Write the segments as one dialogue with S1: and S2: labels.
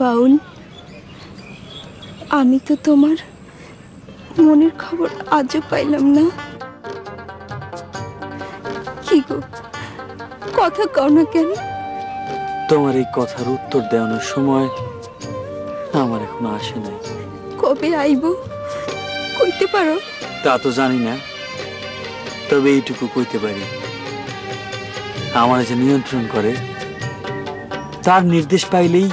S1: বাউল আমি তো তোমার মনের খবর আজও পাইলাম না। কি গো কথা কও না কেন?
S2: তোমার এই কথার উত্তর দেওয়ানোর সময় আমার এখনও আসে নাই।
S1: কবে আইব কইতে পারো?
S2: তা তো জানি না তবে এইটুকু কইতে পারি। আমার যে নিয়ন্ত্রণ করে তার নির্দেশ পাইলেই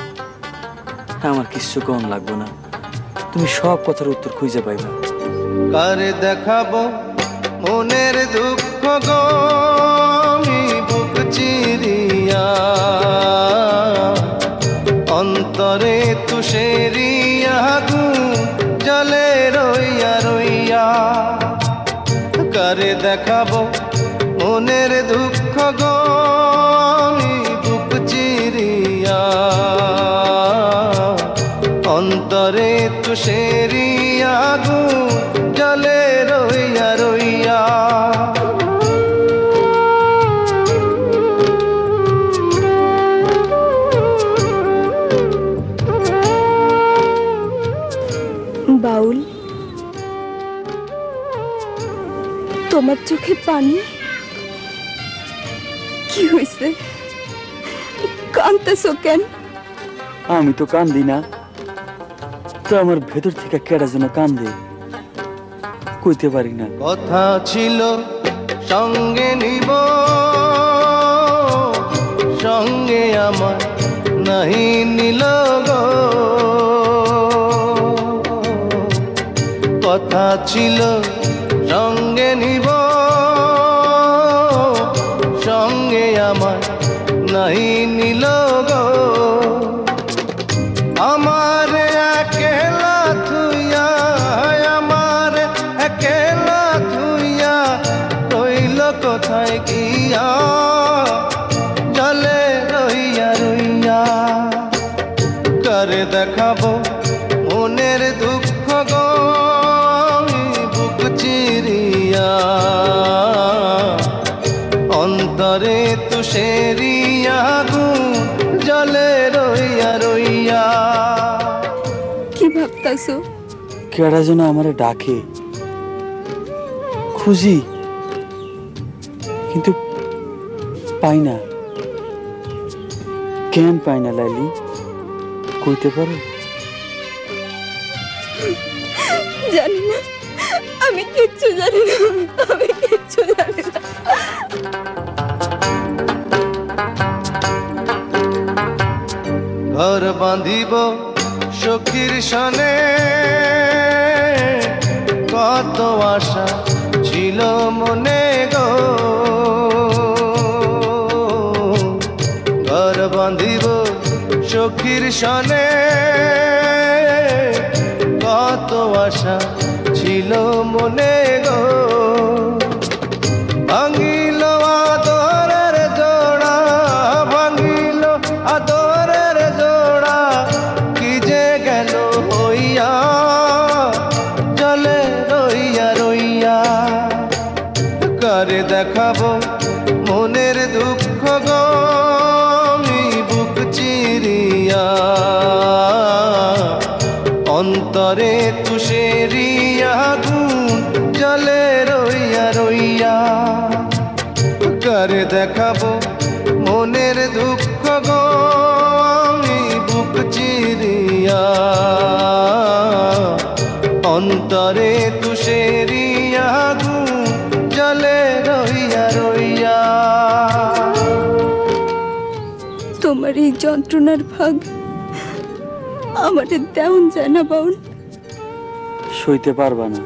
S2: আমার কিচ্ছু কম লাগবো না। তুমি সব কথার উত্তর খুঁজে পাইবা।
S3: কারে দেখাবো মনের দুঃখ গো? আমি বুক চিরিয়া, অন্তরে তুষেরিয়া গু জলে রইয়া রইয়া। কারে দেখাবো অন্তরে তুষেরিয়া গু জলে রইয়া রইয়া।
S1: বাউল তোমার চোখে পানি? কি হয়েছে কান্তাছো কেন?
S2: আমি তো কান্দি না। তো আমার ভেতর থেকে কেডা যেন কান্দে। কইতে পারি না।
S3: কথা ছিল, সঙ্গে নিব। সঙ্গে আমার নাহি নিল কথা ছিল, সঙ্গে নিব। সঙ্গে আমার নাহি নিল কোথায় গিয়া? জলে রইয়া রইয়া। করে দেখাবো মনের দুঃখ গো? বুক চিরিয়া। অন্তরে তুষেরিয়া গু জলে রইয়া রইয়া।
S1: কি ভাবতাছো?
S2: কেডা যেন আমারে ডাকে। খুঁজি। কিন্তু পাই না। কেন পাই না লাইলি? কইতে পারো?
S1: জানি না। আমি কিচ্ছু জানি না। আমি কিচ্ছু জানি না।
S3: ঘর বাঁধিব সখীর সনে। কত আশা ছিল মনে গো। বাঁধিব সখীর সনে। কত আশা ছিল মনে গো। ভাঙিল আদরের জোড়া, ভাঙিল আদরের জোড়া। কি যে গেল হইয়া, জলে রইয়া রইয়া। করে দেখাবো মনের দুঃখ গো? অন্তরে তুষেরিয়া গুণ জলে রইয়া রইয়া। করে দেখাবো মনের দুঃখ গো, আমি বুক চিরিয়া। অন্তরে তুষেরিয়া
S1: তোমার এই যন্ত্রণার ভাগ আমাদের দেওন যায় না বাউল
S2: সইতে পারবা না।